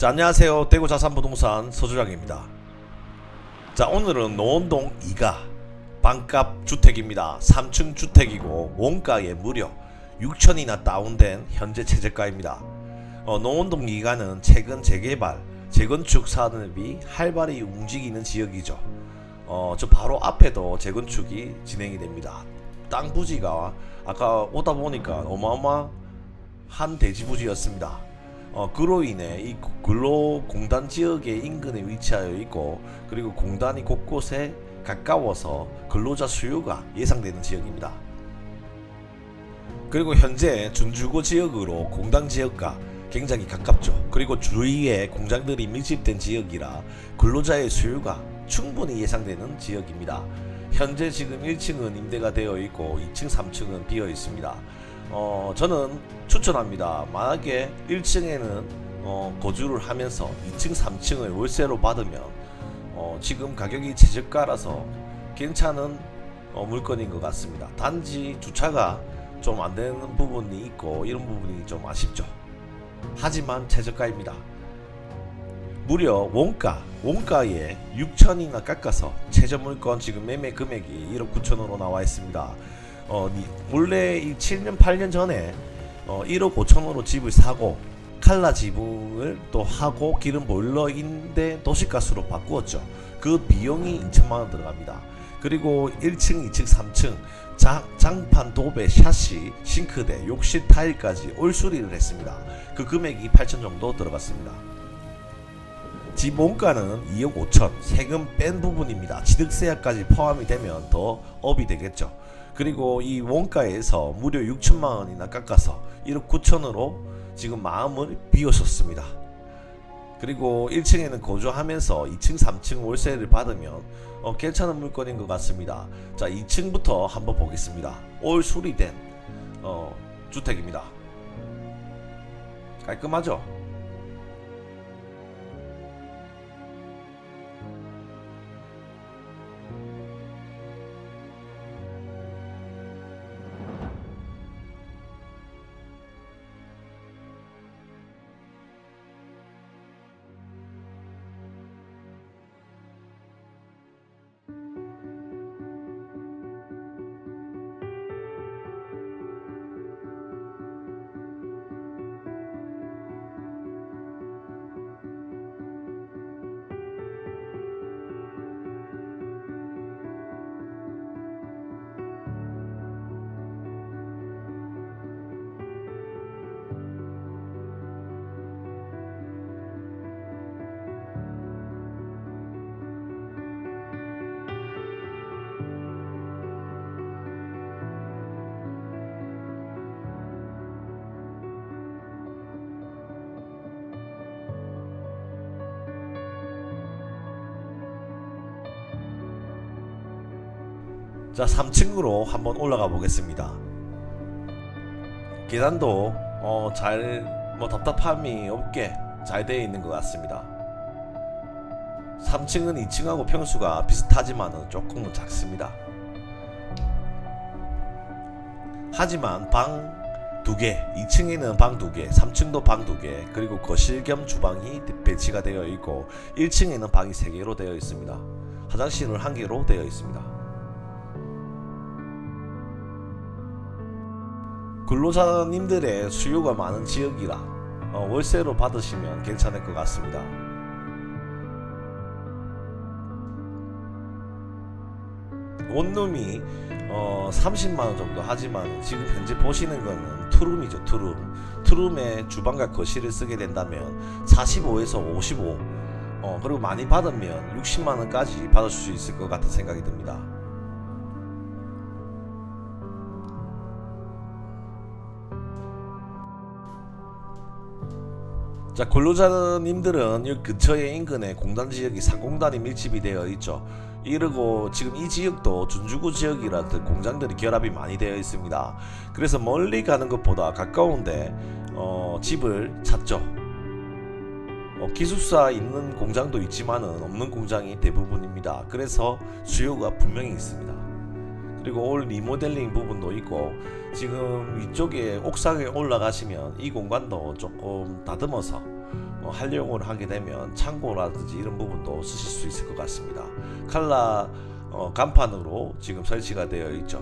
자, 안녕하세요. 대구 자산부동산 서주장입니다. 자, 오늘은 노원동 2가 반값 주택입니다. 3층 주택이고 원가에 무려 6천이나 다운된 현재 최저가입니다. 어, 노원동 2가는 최근 재개발, 재건축 산업이 활발히 움직이는 지역이죠. 어, 저 바로 앞에도 재건축이 진행이 됩니다. 땅 부지가 아까 오다 보니까 어마어마한 대지 부지였습니다. 어, 그로 인해 이 근로공단 지역의 인근에 위치하여 있고 그리고 공단이 곳곳에 가까워서 근로자 수요가 예상되는 지역입니다. 그리고 현재 준주거 지역으로 공단 지역과 굉장히 가깝죠. 그리고 주위에 공장들이 밀집된 지역이라 근로자의 수요가 충분히 예상되는 지역입니다. 현재 지금 1층은 임대가 되어 있고 2층, 3층은 비어 있습니다. 어, 저는 추천합니다. 만약에 1층에는 어, 거주를 하면서 2층, 3층을 월세로 받으면 어, 지금 가격이 최저가라서 괜찮은 어, 물건인 것 같습니다. 단지 주차가 좀 안 되는 부분이 있고 이런 부분이 좀 아쉽죠. 하지만 최저가입니다. 무려 원가 원가에 6천이나 깎아서 최저 물건 지금 매매 금액이 1억 9천으로 나와 있습니다. 어, 니- 원래 이 7년 8년 전에 어, 1억 5천으로 집을 사고 칼라 지붕을 또 하고 기름 보일러인데 도시가스로 바꾸었죠. 그 비용이 2천만 원 들어갑니다. 그리고 1층, 2층, 3층 장, 장판 도배 샤시 싱크대 욕실 타일까지 올 수리를 했습니다. 그 금액이 8천 정도 들어갔습니다. 집 원가는 2억 5천 세금 뺀 부분입니다. 취득세까지 포함이 되면 더 업이 되겠죠. 그리고 이 원가에서 무려 6천만 원이나 깎아서 1억 9천으로 지금 마음을 비우셨습니다. 그리고 1층에는 거주하면서 2층, 3층 월세를 받으면 어, 괜찮은 물건인 것 같습니다. 자, 2층부터 한번 보겠습니다. 올 수리된 어, 주택입니다. 깔끔하죠? 자, 3층으로 한번 올라가 보겠습니다. 계단도 어, 잘뭐 답답함이 없게 잘 되어 있는 것 같습니다. 3층은 2층하고 평수가 비슷하지만은 조금은 작습니다. 하지만 방두 개, 2층에는 방두 개, 3층도 방두 개, 그리고 거실 겸 주방이 배치가 되어 있고 1층에는 방이 세 개로 되어 있습니다. 화장실은 한 개로 되어 있습니다. 근로자님들의 수요가 많은 지역이라 어, 월세로 받으시면 괜찮을 것 같습니다. 원룸이 어, 30만 원 정도 하지만 지금 현재 보시는 거는 투룸이죠 투룸 투룸에 주방과 거실을 쓰게 된다면 45에서 55 어, 그리고 많이 받으면 60만 원까지 받을 수 있을 것 같은 생각이 듭니다. 자 근로자님들은 이 근처의 인근에 공단 지역이 상공단이 밀집이 되어 있죠. 이러고 지금 이 지역도 준주구 지역이라 그 공장들이 결합이 많이 되어 있습니다. 그래서 멀리 가는 것보다 가까운데 어, 집을 찾죠. 어, 기숙사 있는 공장도 있지만은 없는 공장이 대부분입니다. 그래서 수요가 분명히 있습니다. 그리고 올 리모델링 부분도 있고 지금 위쪽에 옥상에 올라가시면 이 공간도 조금 다듬어서 어, 활용을 하게 되면 창고라든지 이런 부분도 쓰실 수 있을 것 같습니다. 칼라 어, 간판으로 지금 설치가 되어 있죠.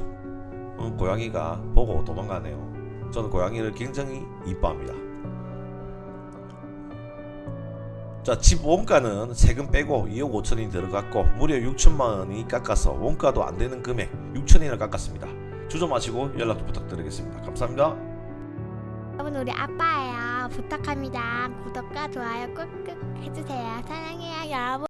어, 고양이가 보고 도망가네요. 저는 고양이를 굉장히 이뻐합니다. 자, 집 원가는 세금 빼고 2억 5천이 들어갔고 무려 6천만 원이 깎아서 원가도 안 되는 금액 6천이나 깎았습니다. 주저 마시고 연락 부탁드리겠습니다. 감사합니다. 여러분 우리 아빠예요. 부탁합니다. 구독과 좋아요 꾹꾹 해주세요. 사랑해요 여러분.